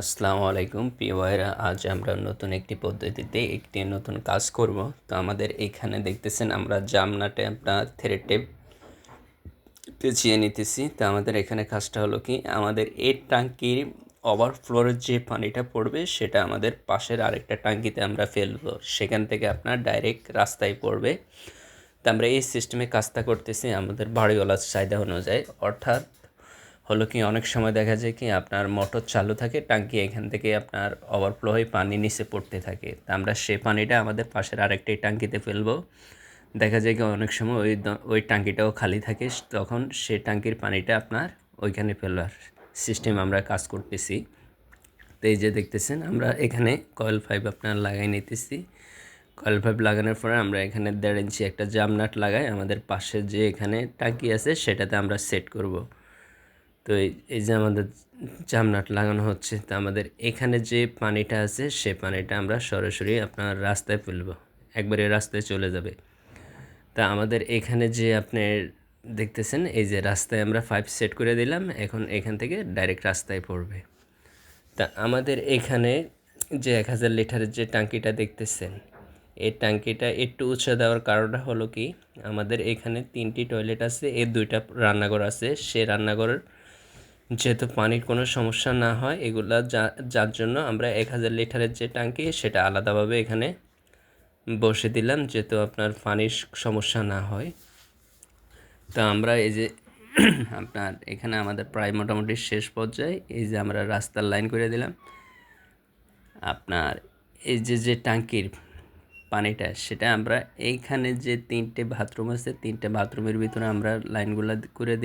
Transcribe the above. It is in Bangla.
আসসালামু আলাইকুম, প্রিয় ভাইরা আজ আমরা নতুন একটি পদ্ধতিতে একটি নতুন কাজ করব। তো আমাদের এখানে দেখতেছেন আমরা জামনাটে আপনার থেরেটেপ পেঁচিয়ে নিতেছি। তো আমাদের এখানে কাজটা হলো কি, আমাদের এই ট্যাঙ্কির ওভারফ্লোরের যে পানিটা পড়বে, সেটা আমাদের পাশের আরেকটা ট্যাঙ্কিতে আমরা ফেলব। সেখান থেকে আপনার ডাইরেক্ট রাস্তায় পড়বে। তো আমরা এই সিস্টেমে কাজটা করতেছি আমাদের বাড়িওয়ালার চাহিদা অনুযায়ী। অর্থাৎ হলো কি, অনেক সময় দেখা যায় কি, আপনার মোটর চালু থাকে, টাঙ্কি এখান থেকে আপনার ওভারফ্লো হয়ে পানি নিচে পড়তে থাকে। তা আমরা সে পানিটা আমাদের পাশের আরেকটি টাঙ্কিতে ফেলব। দেখা যায় কি, অনেক সময় ওই ওই ট্যাঙ্কিটাও খালি থাকে তখন সে টাঙ্কির পানিটা আপনার ওইখানে ফেলার সিস্টেম আমরা কাজ করতেছি। তো এই যে দেখতেছেন, আমরা এখানে কয়েল পাইপ আপনার লাগাই নিতেছি। কয়েল পাইপ লাগানোর পরে আমরা এখানে দেড় ইঞ্চি একটা জামনাট লাগাই, আমাদের পাশে যে এখানে টাঙ্কি আছে, সেটাতে আমরা সেট করব। তো এই- যে আমাদের জামনাট লাগানো হচ্ছে, তো আমাদের এখানে যে পানিটা আছে, সে পানিটা আমরা সরাসরি আপনার রাস্তায় ফেলব। একবারে রাস্তায় চলে যাবে। তা আমাদের এখানে যে আপনি দেখতেছেন, এই যে রাস্তায় আমরা পাইপ সেট করে দিলাম, এখন এখান থেকে ডাইরেক্ট রাস্তায় পড়বে। তা আমাদের এখানে যে এক হাজার লিটারের যে ট্যাঙ্কিটা দেখতেছেন, এই ট্যাঙ্কিটা একটু উঁচু দেওয়ার কারণটা হলো কি, আমাদের এখানে তিনটি টয়লেট আছে এর দুইটা রান্নাঘর আছে, সে রান্নাঘরের যেহেতু পানির কোনো সমস্যা না হয়, এগুলা যার জন্য আমরা এক হাজার লিটারের যে ট্যাঙ্কি, সেটা আলাদাভাবে এখানে বসে দিলাম, যেহেতু আপনার পানির সমস্যা না হয়। তো আমরা এই যে আপনার এখানে আমাদের প্রায় মোটামুটি শেষ পর্যায়ে এই যে আমরা রাস্তার লাইন করে দিলাম। আপনার এই যে যে ট্যাঙ্কির পানিটা, সেটা আমরা এইখানে যে তিনটে বাথরুম আছে, তিনটে বাথরুমের ভিতরে আমরা লাইনগুলো করে দিলাম।